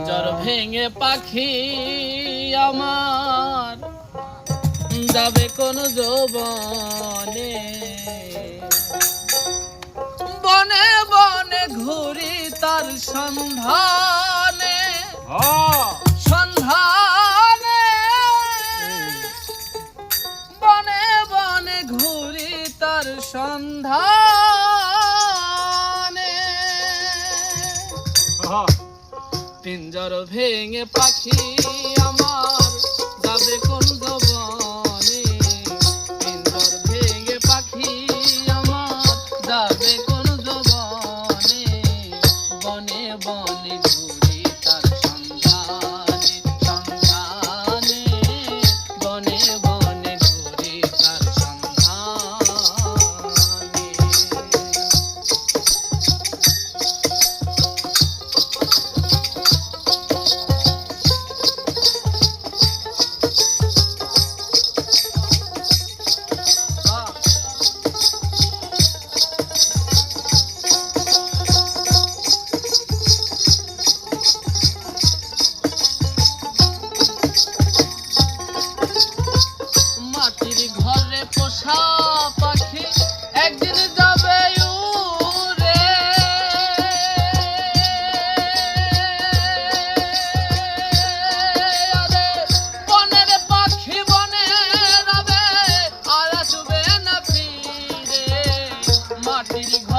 পিঞ্জর ভেঙে পাখি আমার যাবে কোন যৌবনে? বনে বনে ঘুরি তার সন্ধানে। সন্ধানে। বনে বনে ঘুরি তার সন্ধানে। পিঞ্জর ভেঙে পাখি আমার যাবে কোন ভবনে? পিঞ্জর ভেঙে পাখি আমার যাবে কোন ভবনে? বনে বনে ঘুরে baby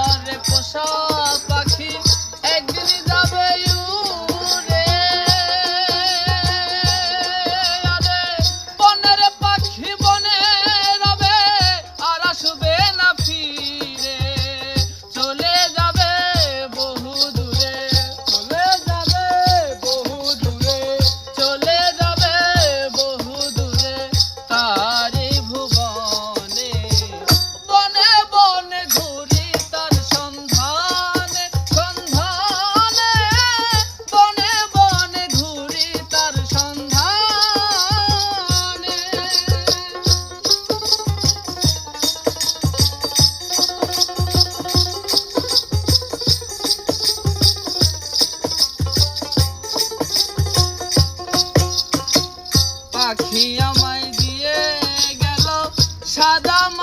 Chadama.